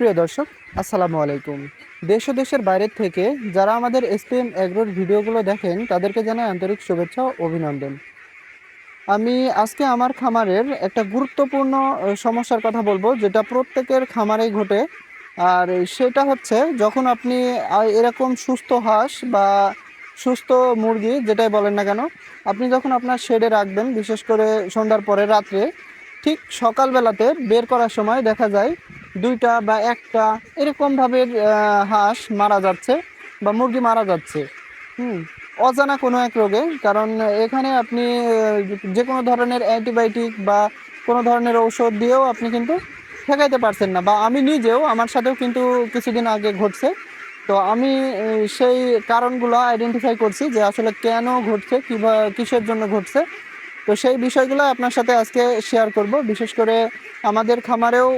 প্রিয় দর্শক, আসসালামু আলাইকুম। দেশ ও দেশের বাইরের থেকে যারা আমাদের এসপিএম এগ্রোর ভিডিওগুলো দেখেন, তাদেরকে জানাই আন্তরিক শুভেচ্ছা ও অভিনন্দন। আমি আজকে আমার খামারের একটা গুরুত্বপূর্ণ সমস্যার কথা বলব, যেটা প্রত্যেকের খামারেই ঘটে। আর সেটা হচ্ছে, যখন আপনি এরকম সুস্থ হাঁস বা সুস্থ মুরগি, যেটাই বলেন না কেন, আপনি যখন আপনার শেডে রাখবেন, বিশেষ করে সন্ধ্যার পরে রাত্রে, ঠিক সকালবেলাতে বের করার সময় দেখা যায় দুইটা বা একটা এরকমভাবে হাঁস মারা যাচ্ছে বা মুরগি মারা যাচ্ছে। হুম, অজানা কোনো এক রোগে, কারণ এখানে আপনি যে কোনো ধরনের অ্যান্টিবায়োটিক বা কোনো ধরনের ঔষধ দিয়েও আপনি কিন্তু ঠেকাইতে পারছেন না। বা আমি নিজেও, আমার সাথেও কিন্তু কিছুদিন আগে ঘটছে। তো আমি সেই কারণগুলো আইডেন্টিফাই করছি যে আসলে কেন ঘটছে, কিবা, কিসের জন্য ঘটছে। তো সেই বিষয়গুলো আপনার সাথে আজকে শেয়ার করব। বিশেষ করে আমাদের খামারেও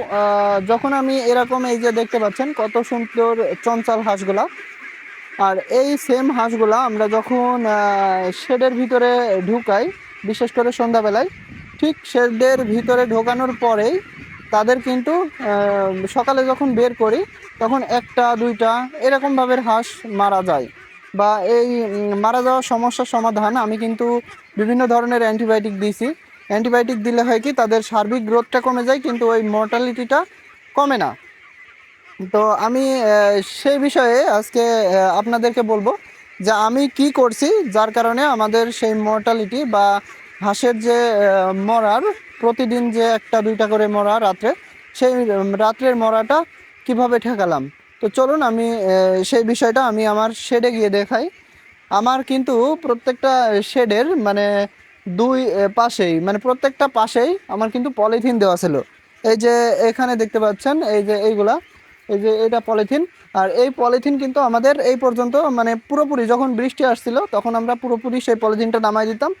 যখন আমি এরকম এই যে দেখতে পাচ্ছেন, কত সুন্দর চঞ্চল হাঁসগুলা। আর এই সেম হাঁসগুলা আমরা যখন শেডের ভিতরে ঢুকাই, বিশেষ করে সন্ধ্যাবেলায়, ঠিক শেডের ভিতরে ঢোকানোর পরেই তাদের কিন্তু সকালে যখন বের করি, তখন একটা, দুইটা এরকমভাবে হাঁস মারা যায়। বা এই মারা যাওয়ার সমস্যার সমাধান আমি কিন্তু বিভিন্ন ধরনের অ্যান্টিবায়োটিক দিয়েছি। অ্যান্টিবায়োটিক দিলে হয় কি, তাদের সার্বিক গ্রোথটা কমে যায়, কিন্তু ওই মর্টালিটিটা কমে না। তো আমি সেই বিষয়ে আজকে আপনাদেরকে বলব যে আমি কি করছি, যার কারণে আমাদের সেই মর্টালিটি বা হাঁসের যে মরার, প্রতিদিন যে একটা দুইটা করে মরা রাত্রে, সেই রাত্রের মরাটা কীভাবে ঠেকালাম? তো চলুন আমি সেই বিষয়টা আমি আমার শেডে গিয়ে দেখাই। আমার কিন্তু প্রত্যেকটা শেডের মানে দুই পাশেই মানে প্রত্যেকটা পাশেই আমার কিন্তু পলিথিন দেওয়া ছিল। এই যে এখানে দেখতে পাচ্ছেন, এই যে এইগুলা, এই যে এটা পলিথিন আর এই পলিথিন কিন্তু আমাদের এই পর্যন্ত মানে পুরোপুরি যখন বৃষ্টি আসছিল, তখন আমরা পুরোপুরি সেই পলিথিনটা নামাই দিতাম।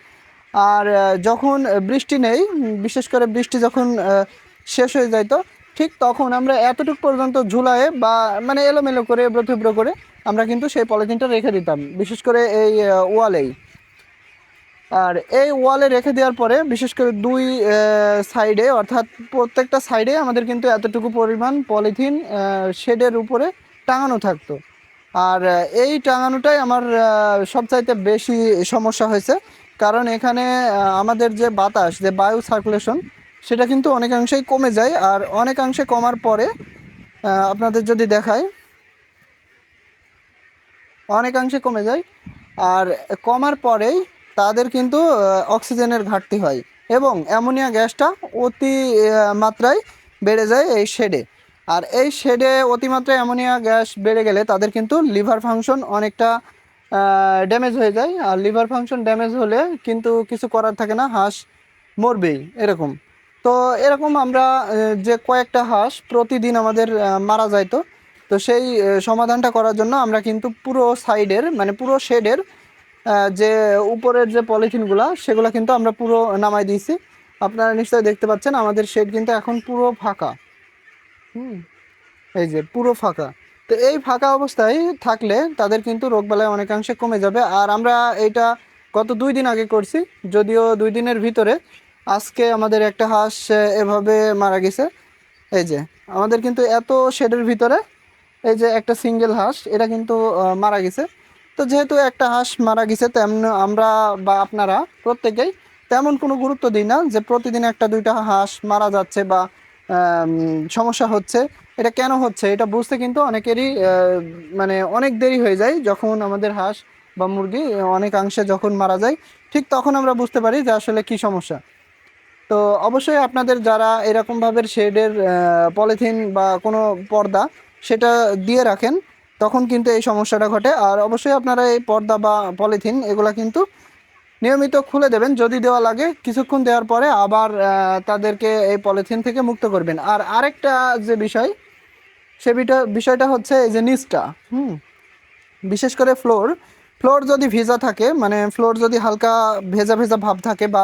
আর যখন বৃষ্টি নেই বিশেষ করে বৃষ্টি যখন শেষ হয়ে যাইতো ঠিক তখন আমরা এতটুকু পর্যন্ত ঝুলায়ে বা মানে এলোমেলো করে এবড়ো থেবড়ো করে আমরা কিন্তু সেই পলিথিনটা রেখে দিতাম, বিশেষ করে এই ওয়ালেই। আর এই ওয়ালে রেখে দেওয়ার পরে বিশেষ করে দুই সাইডে অর্থাৎ প্রত্যেকটা সাইডে আমাদের কিন্তু এতটুকু পরিমাণ পলিথিন শেডের উপরে টাঙানো থাকতো। আর এই টাঙানোটাই আমার সবচাইতে বেশি সমস্যা হয়েছে। কারণ এখানে আমাদের যে বাতাস, যে বায়ু সার্কুলেশন সেটা কিন্তু অনেকাংশেই কমে যায় আর অনেকাংশে কমার পরে আপনাদের যদি দেখায় অনেকাংশে কমে যায় আর কমার পরেই তাদের কিন্তু অক্সিজেনের ঘাটতি হয় এবং অ্যামোনিয়া গ্যাসটা অতি মাত্রায় বেড়ে যায় এই শেডে। আর এই শেডে অতিমাত্রায় অ্যামোনিয়া গ্যাস বেড়ে গেলে তাদের কিন্তু লিভার ফাংশন অনেকটা ড্যামেজ হয়ে যায়। আর লিভার ফাংশন ড্যামেজ হলে কিন্তু কিছু করার থাকে না, হাঁস মরবেই, এরকম। তো এরকম আমরা যে কয়েকটা হাঁস প্রতিদিন আমাদের মারা যাইতো তো। সেই সমাধানটা করার জন্য আমরা কিন্তু পুরো সাইডের মানে পুরো শেডের যে উপরের যে পলিথিনগুলো, সেগুলো কিন্তু আমরা পুরো নামাই দিয়েছি। আপনারা নিশ্চয়ই দেখতে পাচ্ছেন, আমাদের শেড কিন্তু এখন পুরো ফাঁকা। হুম। এই যে পুরো ফাঁকা। তো এই ফাঁকা অবস্থায় থাকলে তাদের কিন্তু রোগবালাই অনেকাংশে কমে যাবে। আর আমরা এটা গত দুই দিন আগে করছি, যদিও দুই দিনের ভিতরে আজকে আমাদের একটা হাঁস এভাবে মারা গেছে। এই যে, আমাদের কিন্তু এত শেডের ভিতরে এই যে একটা সিঙ্গেল হাঁস, এটা কিন্তু মারা গেছে। তো যেহেতু একটা হাঁস মারা গেছে, তেমন আমরা বা আপনারা প্রত্যেকেই তেমন কোনো গুরুত্ব দিই না যে প্রতিদিন একটা দুইটা হাঁস মারা যাচ্ছে বা সমস্যা হচ্ছে। এটা কেন হচ্ছে? এটা বুঝতে কিন্তু অনেকেরই মানে অনেক দেরি হয়ে যায় যখন আমাদের হাঁস বা মুরগি অনেকাংশে যখন মারা যায়, ঠিক তখন আমরা বুঝতে পারি যে আসলে কি সমস্যা। তো অবশ্যই আপনাদের যারা এরকমভাবে শেডের পলিথিন বা কোনো পর্দা সেটা দিয়ে রাখেন, তখন কিন্তু এই সমস্যাটা ঘটে। আর অবশ্যই আপনারা এই পর্দা বা পলিথিন এগুলা কিন্তু নিয়মিত খুলে দেবেন। যদি দেওয়া লাগে, কিছুক্ষণ দেওয়ার পরে আবার তাদেরকে এই পলিথিন থেকে মুক্ত করবেন। আর আরেকটা যে বিষয়, সে বিষয়টা হচ্ছে এই যে নিচটা, হুম? বিশেষ করে ফ্লোর ফ্লোর যদি ভেজা থাকে মানে ফ্লোর যদি হালকা ভেজা ভেজা ভাব থাকে বা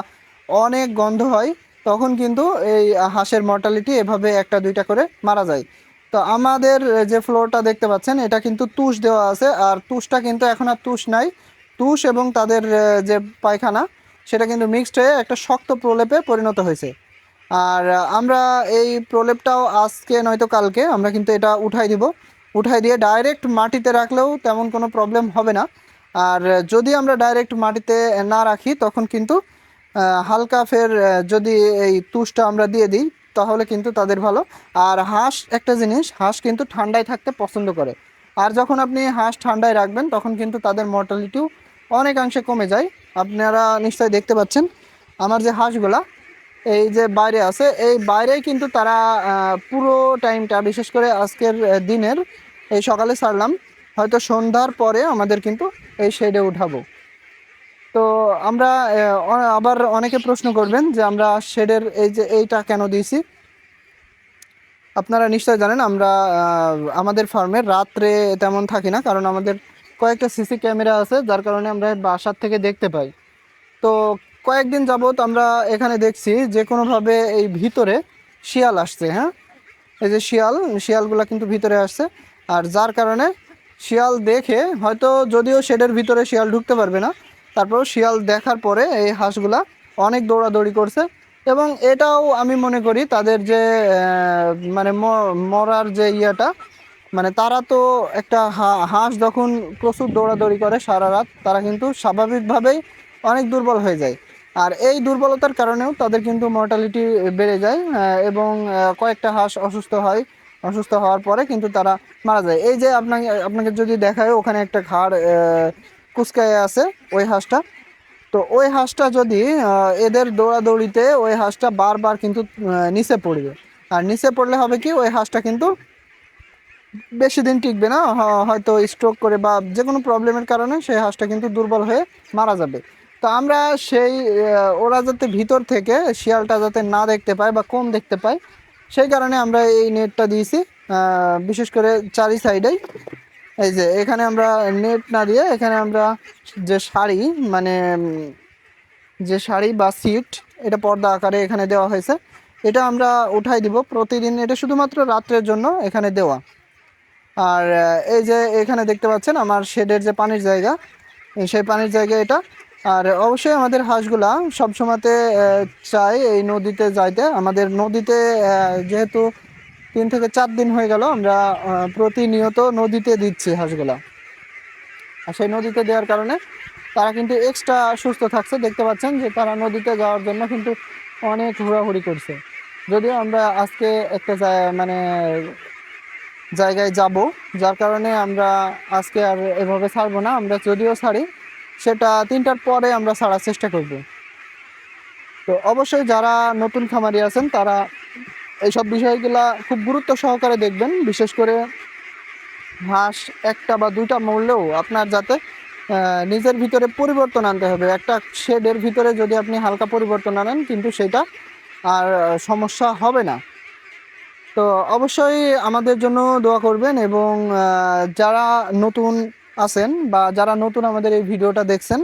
অনেক গন্ধ হয়, তখন কিন্তু এই হাঁসের মর্টালিটি এভাবে একটা দুইটা করে মারা যায়। তো আমাদের যে ফ্লোরটা দেখতে পাচ্ছেন, এটা কিন্তু তুষ দেওয়া আছে, আর তুষটা কিন্তু এখন আর তুষ নাই। তুষ এবং তাদের যে পায়খানা, সেটা কিন্তু মিক্সড হয়ে একটা শক্ত প্রলেপে পরিণত হয়েছে। আর আমরা এই প্রলেপটাও আজকে নয়তো কালকে, আমরা কিন্তু এটা উঠাই দিব। উঠাই দিয়ে ডাইরেক্ট মাটিতে রাখলেও তেমন কোনো প্রবলেম হবে না। আর যদি আমরা ডাইরেক্ট মাটিতে না রাখি, তখন কিন্তু হালকা ফের যদি এই তুষটা আমরা দিয়ে দিই, তাহলে কিন্তু তাদের ভালো। আর হাঁস, একটা জিনিস, হাঁস কিন্তু ঠান্ডায় থাকতে পছন্দ করে। আর যখন আপনি হাঁস ঠান্ডায় রাখবেন, তখন কিন্তু তাদের মর্টালিটিও অনেকাংশে কমে যায়। আপনারা নিশ্চয়ই দেখতে পাচ্ছেন, আমার যে হাঁসগুলা, এই যে বাইরে আছে, এই বাইরেই কিন্তু তারা পুরো টাইমটা বিশেষ করে আজকের দিনের, এই সকালে ছাড়লাম। হয়তো সন্ধ্যার পরে আমাদের কিন্তু এই শেডে উঠাবো। তো আমরা আবার অনেকে প্রশ্ন করবেন যে আমরা শেডের এই যে এইটা কেন দিয়েছি? আপনারা নিশ্চয় জানেন, আমরা আমাদের ফার্মে রাত্রে তেমন থাকি না, কারণ আমাদের কয়েকটা সিসি ক্যামেরা আছে, যার কারণে আমরা বাসার থেকে দেখতে পাই। তো কয়েকদিন যাবৎ আমরা এখানে দেখছি যে কোনোভাবে এই ভিতরে শিয়াল আসছে হ্যাঁ? এই যে শিয়াল, শিয়ালগুলো কিন্তু ভিতরে আসছে। আর যার কারণে শিয়াল দেখে হয়তো যদিও শেডের ভিতরে শিয়াল ঢুকতে পারবে না তারপর শিয়াল দেখার পরে এই হাঁসগুলা অনেক দৌড়াদৌড়ি করছে। এবং এটাও আমি মনে করি তাদের যে মানে মরার যে ইয়েটা মানে তারা তো একটা হাঁস যখন প্রচুর দৌড়াদৌড়ি করে সারা রাত, তারা কিন্তু স্বাভাবিকভাবেই অনেক দুর্বল হয়ে যায়। আর এই দুর্বলতার কারণেও তাদের কিন্তু মর্টালিটি বেড়ে যায় এবং কয়েকটা হাঁস অসুস্থ হয়, অসুস্থ হওয়ার পরে কিন্তু তারা মারা যায়। এই যে আপনাকে আপনাকে যদি দেখায়, ওখানে একটা ঘাড় কুচকায় আছে ওই হাঁসটা। তো ওই হাঁসটা যদি এদের দৌড়াদৌড়িতে ওই হাঁসটা বারবার কিন্তু নিচে পড়বে। আর নিচে পড়লে হবে কি, ওই হাঁসটা কিন্তু বেশি দিন টিকবে না হয়তো স্ট্রোক করে বা যে কোনো প্রবলেমের কারণে সেই হাঁসটা কিন্তু দুর্বল হয়ে মারা যাবে। তো আমরা সেই ওরা যাতে ভিতর থেকে শিয়ালটা যাতে না দেখতে পায় বা কম দেখতে পায়, সেই কারণে আমরা এই নেটটা দিয়েছি বিশেষ করে চারি সাইডেই এই যে, এখানে আমরা নেট না দিয়ে এখানে আমরা যে শাড়ি মানে যে শাড়ি বা সিট এটা পর্দা আকারে এখানে দেওয়া হয়েছে। এটা আমরা উঠাই দিব প্রতিদিন, এটা শুধুমাত্র রাত্রের জন্য এখানে দেওয়া। আর এই যে এখানে দেখতে পাচ্ছেন আমার শেডের যে পানির জায়গা সেই পানির জায়গা এটা। আর অবশ্যই আমাদের হাঁসগুলা সবসময়তে চায় এই নদীতে যাইতে। আমাদের নদীতে যেহেতু তিন থেকে চার দিন হয়ে গেল, আমরা প্রতিনিয়ত নদীতে দিচ্ছি হাঁসগুলা। আর সেই নদীতে দেওয়ার কারণে তারা কিন্তু এক্সট্রা সুস্থ থাকছে। দেখতে পাচ্ছেন যে তারা নদীতে যাওয়ার জন্য কিন্তু অনেক ঘোরাঘুরি করছে। যদিও আমরা আজকে একটা মানে জায়গায় যাব, যার কারণে আমরা আজকে আর এভাবে ছাড়বো না। আমরা যদিও ছাড়ি, সেটা তিনটার পরে আমরা ছাড়ার চেষ্টা করব। তো অবশ্যই যারা নতুন খামারি আছেন, তারা এইসব বিষয়গুলা খুব গুরুত্ব সহকারে দেখবেন, বিশেষ করে হাঁস একটা বা দুইটা মরলেও আপনার যাতে নিজের ভিতরে পরিবর্তন আনতে হবে। একটা শেডের ভিতরে যদি আপনি হালকা পরিবর্তন আনেন, কিন্তু সেটা আর সমস্যা হবে না। তো অবশ্যই আমাদের জন্য দোয়া করবেন এবং যারা নতুন আছেন বা যারা নতুন আমাদের এই ভিডিওটা দেখছেন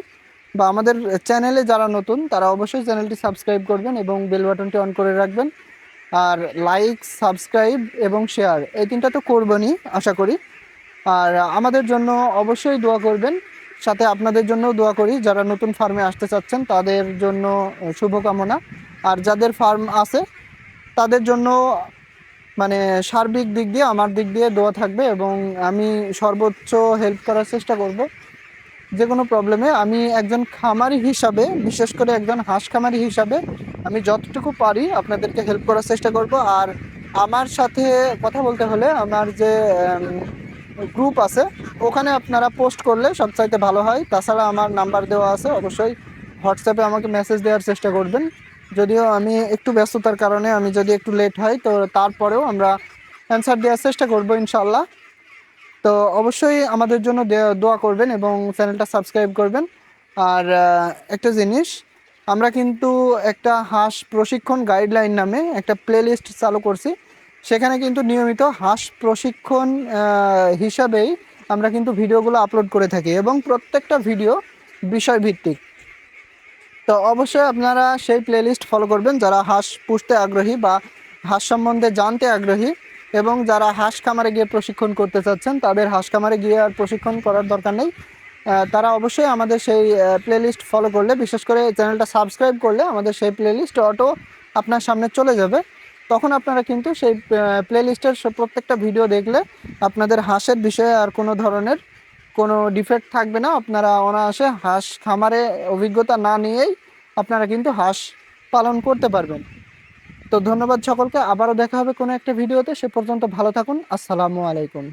বা আমাদের চ্যানেলে যারা নতুন, তারা অবশ্যই চ্যানেলটি সাবস্ক্রাইব করবেন এবং বেল বাটনটি অন করে রাখবেন। আর লাইক সাবস্ক্রাইব এবং শেয়ার এই তিনটা তো করবেনই, আশা করি। আর আমাদের জন্য অবশ্যই দোয়া করবেন। সাথে আপনাদের জন্য দোয়া করি, যারা নতুন ফার্মে আসতে চাচ্ছেন, তাদের জন্য শুভকামনা। আর যাদের ফার্ম আছে, তাদের জন্য মানে সার্বিক দিক দিয়ে, আমার দিক দিয়ে দোয়া থাকবে এবং আমি সর্বোচ্চ হেল্প করার চেষ্টা করব। যে কোনো প্রবলেমে আমি একজন খামারি হিসাবে, বিশেষ করে একজন হাঁস খামারি হিসাবে, আমি যতটুকু পারি আপনাদেরকে হেল্প করার চেষ্টা করব। আর আমার সাথে কথা বলতে হলে আমার যে গ্রুপ আছে, ওখানে আপনারা পোস্ট করলে সবচাইতে ভালো হয়। তাছাড়া আমার নাম্বার দেওয়া আছে, অবশ্যই হোয়াটসঅ্যাপে আমাকে মেসেজ দেওয়ার চেষ্টা করবেন। যদিও আমি একটু ব্যস্ততার কারণে আমি যদি একটু লেট হয়, তো তারপরেও আমরা অ্যান্সার দেওয়ার চেষ্টা করব ইনশাল্লাহ তো অবশ্যই আমাদের জন্য দোয়া করবেন এবং চ্যানেলটা সাবস্ক্রাইব করবেন। আর একটা জিনিস, আমরা কিন্তু একটা হাঁস প্রশিক্ষণ গাইডলাইন নামে একটা প্লেলিস্ট চালু করছি। সেখানে কিন্তু নিয়মিত হাঁস প্রশিক্ষণ হিসাবেই আমরা কিন্তু ভিডিওগুলো আপলোড করে থাকি এবং প্রত্যেকটা ভিডিও বিষয়ভিত্তিক। তো অবশ্যই আপনারা সেই প্লেলিস্ট ফলো করবেন যারা হাঁস পুষতে আগ্রহী বা হাঁস সম্বন্ধে জানতে আগ্রহী। এবং যারা হাঁস খামারে গিয়ে প্রশিক্ষণ করতে চাচ্ছেন, তাদের হাঁস খামারে গিয়ে আর প্রশিক্ষণ করার দরকার নেই। তারা অবশ্যই আমাদের সেই প্লেলিস্ট ফলো করলে, বিশেষ করে চ্যানেলটা সাবস্ক্রাইব করলে আমাদের সেই প্লেলিস্ট অটো আপনার সামনে চলে যাবে। তখন আপনারা কিন্তু সেই প্লে লিস্টের প্রত্যেকটা ভিডিও দেখলে আপনাদের হাঁসের বিষয়ে আর কোনো ধরনের কোনো ডিফেক্ট থাকবে না। আপনারা অনায়াসে হাঁস খামারে অভিজ্ঞতা না নিয়েই আপনারা কিন্তু হাঁস পালন করতে পারবেন। তো ধন্যবাদ সকলকে, আবারও দেখা হবে কোনো একটা ভিডিওতে, সে পর্যন্ত ভালো থাকুন, আসসালামু আলাইকুম।